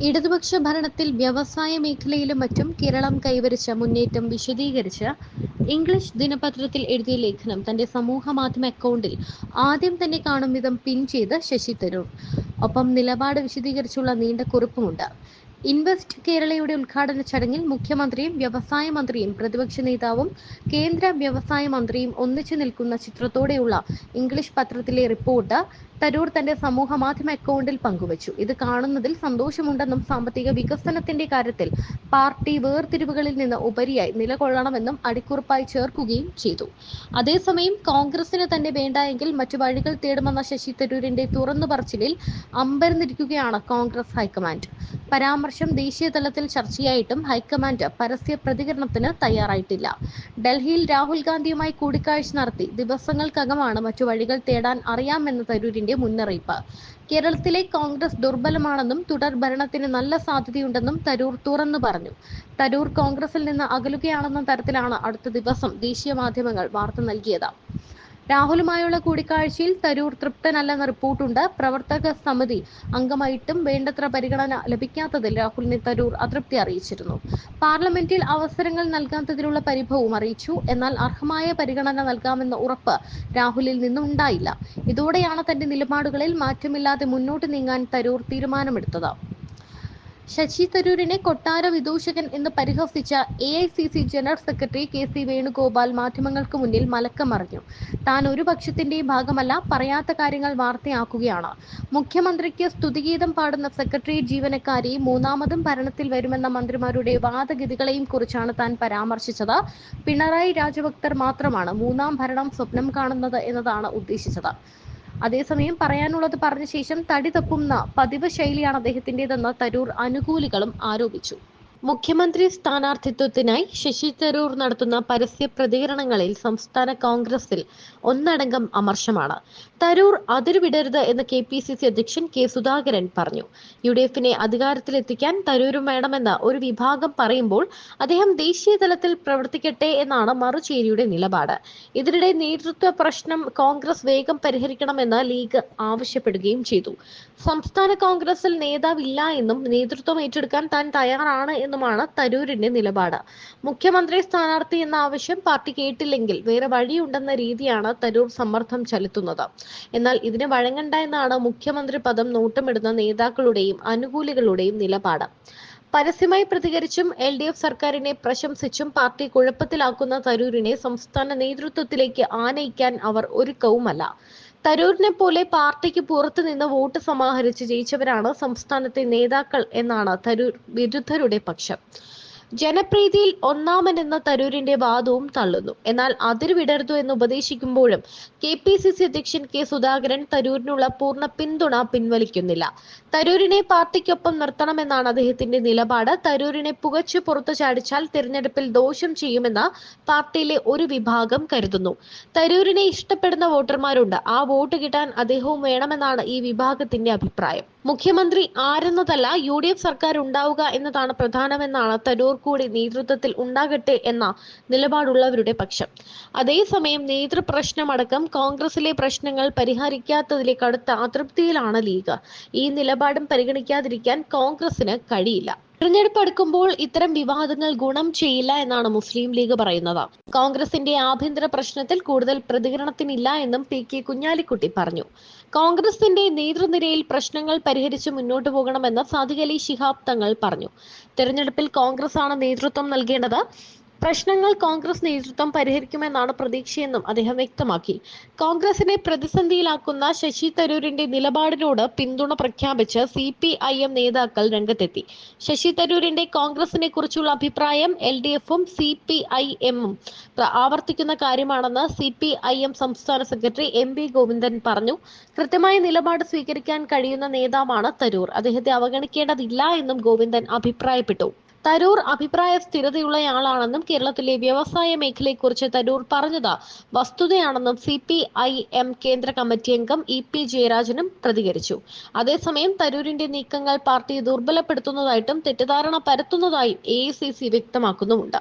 ഇടതുപക്ഷ ഭരണത്തിൽ വ്യവസായ മേഖലയിലും മറ്റും കേരളം കൈവരിച്ച മുന്നേറ്റം വിശദീകരിച്ച് ഇംഗ്ലീഷ് ദിനപത്രത്തിൽ എഴുതിയ ലേഖനം തന്റെ സമൂഹ മാധ്യമ അക്കൗണ്ടിൽ ആദ്യം തന്നെ കാണും വിധം പിൻ ചെയ്ത് ശശി തരൂർ. ഒപ്പം നിലപാട് വിശദീകരിച്ചുള്ള നീണ്ട കുറിപ്പുമുണ്ട്. ഇൻവെസ്റ്റ് കേരളയുടെ ഉദ്ഘാടന ചടങ്ങിൽ മുഖ്യമന്ത്രിയും വ്യവസായ മന്ത്രിയും പ്രതിപക്ഷ നേതാവും കേന്ദ്ര വ്യവസായ മന്ത്രിയും ഒന്നിച്ചു നിൽക്കുന്ന ചിത്രത്തോടെയുള്ള ഇംഗ്ലീഷ് പത്രത്തിലെ റിപ്പോർട്ട് തരൂർ തന്റെ സമൂഹ മാധ്യമ അക്കൗണ്ടിൽ പങ്കുവച്ചു. ഇത് കാണുന്നതിൽ സന്തോഷമുണ്ടെന്നും സാമ്പത്തിക വികസനത്തിന്റെ കാര്യത്തിൽ പാർട്ടി വേർതിരിവുകളിൽ നിന്ന് ഉപരിയായി നിലകൊള്ളണമെന്നും അടിക്കുറിപ്പായി ചേർക്കുകയും ചെയ്തു. അതേസമയം കോൺഗ്രസിന് തന്നെ വേണ്ട എങ്കിൽ മറ്റു വഴികൾ തേടുമെന്ന ശശി തരൂരിന്റെ തുറന്നു പറച്ചിലിൽ അമ്പരന്നിരിക്കുകയാണ് കോൺഗ്രസ് ഹൈക്കമാൻഡ്. പരാമർശം ദേശീയ തലത്തിൽ ചർച്ചയായിട്ടും ഹൈക്കമാൻഡ് പരസ്യ പ്രതികരണത്തിന് തയ്യാറായിട്ടില്ല. ഡൽഹിയിൽ രാഹുൽ ഗാന്ധിയുമായി കൂടിക്കാഴ്ച നടത്തി. ദിവസങ്ങൾക്കകമാണ് മറ്റു വഴികൾ തേടാൻ അറിയാമെന്ന തരൂരിന്റെ മുന്നറിയിപ്പ്. കേരളത്തിലെ കോൺഗ്രസ് ദുർബലമാണെന്നും തുടർ ഭരണത്തിന് നല്ല സാധ്യതയുണ്ടെന്നും തരൂർ തുറന്നു പറഞ്ഞു. തരൂർ കോൺഗ്രസിൽ നിന്ന് അകലുകയാണെന്ന തരത്തിലാണ് അടുത്ത ദിവസം ദേശീയ മാധ്യമങ്ങൾ വാർത്ത നൽകിയത്. രാഹുലുമായുള്ള കൂടിക്കാഴ്ചയിൽ തരൂർ തൃപ്തനല്ലെന്ന റിപ്പോർട്ടുണ്ട്. പ്രവർത്തക സമിതി അംഗമായിട്ടും വേണ്ടത്ര പരിഗണന ലഭിക്കാത്തതിൽ രാഹുലിനെ തരൂർ അതൃപ്തി അറിയിച്ചിരുന്നു. പാർലമെന്റിൽ അവസരങ്ങൾ നൽകാത്തതിലുള്ള പരിഭവവും അറിയിച്ചു. എന്നാൽ അർഹമായ പരിഗണന നൽകാമെന്ന ഉറപ്പ് രാഹുലിൽ നിന്നുണ്ടായില്ല ഇതോടെയാണ് തന്റെ നിലപാടുകളിൽ മാറ്റമില്ലാതെ മുന്നോട്ട് നീങ്ങാൻ തരൂർ തീരുമാനമെടുത്തത്. ശശി തരൂരിനെ കൊട്ടാര വിദൂഷകൻ എന്ന് പരിഹസിച്ച A I C C general secretary K C Venugopal മാധ്യമങ്ങൾക്ക് മുന്നിൽ മലക്കമറിഞ്ഞു. താൻ ഒരു പക്ഷത്തിന്റെയും ഭാഗമല്ല പറയാത്ത കാര്യങ്ങൾ വാർത്തയാക്കുകയാണ്. മുഖ്യമന്ത്രിക്ക് സ്തുതിഗീതം പാടുന്ന സെക്രട്ടേറിയറ്റ് ജീവനക്കാരി മൂന്നാമതും ഭരണത്തിൽ വരുമെന്ന മന്ത്രിമാരുടെ വാദഗതികളെയും കുറിച്ചാണ് താൻ പരാമർശിച്ചത്. പിണറായി രാജഭക്തർ മാത്രമാണ് മൂന്നാം ഭരണം സ്വപ്നം കാണുന്നത് എന്നതാണ് ഉദ്ദേശിച്ചത്. അതേസമയം പറയാനുള്ളത് പറഞ്ഞ ശേഷം തടി തപ്പുന്ന പതിവ് ശൈലിയാണ് അദ്ദേഹത്തിന്റേതെന്ന് തരൂർ അനുകൂലികളും ആരോപിച്ചു മുഖ്യമന്ത്രി സ്ഥാനാർത്ഥിത്വത്തിനായി ശശി തരൂർ നടത്തുന്ന പരസ്യ പ്രതികരണങ്ങളിൽ സംസ്ഥാന കോൺഗ്രസിൽ ഒന്നടങ്കം അമർഷമാണ്. തരൂർ അതിരുവിടരുത് എന്ന് കെ പി സി സി അധ്യക്ഷൻ കെ സുധാകരൻ പറഞ്ഞു. യു ഡി എഫിനെ അധികാരത്തിലെത്തിക്കാൻ തരൂരും വേണമെന്ന് ഒരു വിഭാഗം പറയുമ്പോൾ അദ്ദേഹം ദേശീയ തലത്തിൽ പ്രവർത്തിക്കട്ടെ എന്നാണ് മറുചേരിയുടെ നിലപാട്. ഇതിനിടെ നേതൃത്വ പ്രശ്നം കോൺഗ്രസ് വേഗം പരിഹരിക്കണമെന്ന് ലീഗ് ആവശ്യപ്പെടുകയും ചെയ്തു. സംസ്ഥാന കോൺഗ്രസിൽ നേതാവില്ല എന്നും നേതൃത്വം ഏറ്റെടുക്കാൻ താൻ തയ്യാറാണ് എന്നുമാണ് തരൂരിന്റെ നിലപാട്. മുഖ്യമന്ത്രി സ്ഥാനാർത്ഥി എന്ന ആവശ്യം പാർട്ടി കേട്ടില്ലെങ്കിൽ വേറെ വഴിയുണ്ടെന്ന രീതിയാണ് തരൂർ സമ്മർദ്ദം ചെലുത്തുന്നത്. എന്നാൽ ഇതിന് വഴങ്ങണ്ട എന്നാണ് മുഖ്യമന്ത്രി പദം നോട്ടമിടുന്ന നേതാക്കളുടെയും അനുകൂലികളുടെയും നിലപാട്. പരസ്യമായി പ്രതികരിച്ചും എൽ ഡി എഫ് സർക്കാരിനെ പ്രശംസിച്ചും പാർട്ടി കുഴപ്പത്തിലാക്കുന്ന തരൂരിനെ സംസ്ഥാന നേതൃത്വത്തിലേക്ക് ആനയിക്കാൻ അവർ ഒരുക്കവുമല്ല. തരൂരിനെ പോലെ പാർട്ടിക്ക് പുറത്തു നിന്ന് വോട്ട് സമാഹരിച്ച് ജയിച്ചവരാണ് സംസ്ഥാനത്തെ നേതാക്കൾ എന്നാണ് തരൂർ വിരുദ്ധരുടെ പക്ഷം. ജനപ്രീതിയിൽ ഒന്നാമൻ എന്ന തരൂരിന്റെ വാദവും തള്ളുന്നു. എന്നാൽ അതിരുവിടരുതു എന്ന് ഉപദേശിക്കുമ്പോഴും കെ പി സി സി അധ്യക്ഷൻ കെ സുധാകരൻ തരൂരിനുള്ള പൂർണ പിന്തുണ പിൻവലിക്കുന്നില്ല. തരൂരിനെ പാർട്ടിക്കൊപ്പം നിർത്തണമെന്നാണ് അദ്ദേഹത്തിന്റെ നിലപാട്. തരൂരിനെ പുകച്ചു പുറത്തു ചാടിച്ചാൽ തിരഞ്ഞെടുപ്പിൽ ദോഷം ചെയ്യുമെന്ന് പാർട്ടിയിലെ ഒരു വിഭാഗം കരുതുന്നു. തരൂരിനെ ഇഷ്ടപ്പെടുന്ന വോട്ടർമാരുണ്ട്. ആ വോട്ട് കിട്ടാൻ അദ്ദേഹവും വേണമെന്നാണ് ഈ വിഭാഗത്തിന്റെ അഭിപ്രായം. മുഖ്യമന്ത്രി ആരെന്നതല്ല യു ഡി എഫ് സർക്കാർ ഉണ്ടാവുക എന്നതാണ് പ്രധാനമെന്നാണ് തരൂർ കൂടി നേതൃത്വത്തിൽ ഉണ്ടാകട്ടെ എന്ന നിലപാടുള്ളവരുടെ പക്ഷം. അതേസമയം നേതൃപ്രശ്നമടക്കം കോൺഗ്രസിലെ പ്രശ്നങ്ങൾ പരിഹരിക്കാത്തതിലെ കടുത്ത അതൃപ്തിയിലാണ് ലീഗ്. ഈ നിലപാടും പരിഗണിക്കാതിരിക്കാൻ കോൺഗ്രസിന് കഴിയില്ല. തിരഞ്ഞെടുപ്പ് അടുക്കുമ്പോൾ ഇത്തരം വിവാദങ്ങൾ ഗുണം ചെയ്യില്ല എന്നാണ് മുസ്ലിം ലീഗ് പറയുന്നത്. കോൺഗ്രസിന്റെ ആഭ്യന്തര പ്രശ്നത്തിൽ കൂടുതൽ പ്രതികരണത്തിനില്ല എന്നും പി കെ കുഞ്ഞാലിക്കുട്ടി പറഞ്ഞു. കോൺഗ്രസിന്റെ നേതൃനിരയിൽ പ്രശ്നങ്ങൾ പരിഹരിച്ച് മുന്നോട്ടു പോകണമെന്ന് സാദിഖലി ശിഹാബ് തങ്ങൾ പറഞ്ഞു. തെരഞ്ഞെടുപ്പിൽ കോൺഗ്രസ് ആണ് നേതൃത്വം നൽകേണ്ടത്. പ്രശ്നങ്ങൾ കോൺഗ്രസ് നേതൃത്വം പരിഹരിക്കുമെന്നാണ് പ്രതീക്ഷയെന്നും അദ്ദേഹം വ്യക്തമാക്കി. കോൺഗ്രസിനെ പ്രതിസന്ധിയിലാക്കുന്ന ശശി തരൂരിന്റെ നിലപാടിനോട് പിന്തുണ പ്രഖ്യാപിച്ച് സി പി ഐ എം നേതാക്കൾ രംഗത്തെത്തി. ശശി തരൂരിന്റെ കോൺഗ്രസിനെ കുറിച്ചുള്ള അഭിപ്രായം എൽ ഡി എഫും സി പി ഐ എമ്മും ആവർത്തിക്കുന്ന കാര്യമാണെന്ന് സി പി ഐ എം സംസ്ഥാന സെക്രട്ടറി എം വി ഗോവിന്ദൻ പറഞ്ഞു. കൃത്യമായ നിലപാട് സ്വീകരിക്കാൻ കഴിയുന്ന നേതാവാണ് തരൂർ. അദ്ദേഹത്തെ അവഗണിക്കേണ്ടതില്ല എന്നും ഗോവിന്ദൻ അഭിപ്രായപ്പെട്ടു. തരൂർ അഭിപ്രായ സ്ഥിരതയുള്ളയാളാണെന്നും കേരളത്തിലെ വ്യവസായ മേഖലയെക്കുറിച്ച് തരൂർ പറഞ്ഞത്. വസ്തുതയാണെന്നും സി പി ഐ എം കേന്ദ്ര കമ്മിറ്റി അംഗം ഇ പി ജയരാജനും പ്രതികരിച്ചു. അതേസമയം തരൂരിന്റെ നീക്കങ്ങൾ പാർട്ടിയെ ദുർബലപ്പെടുത്തുന്നതായിട്ടും തെറ്റിദ്ധാരണ പരത്തുന്നതായും എ വ്യക്തമാക്കുന്നുമുണ്ട്.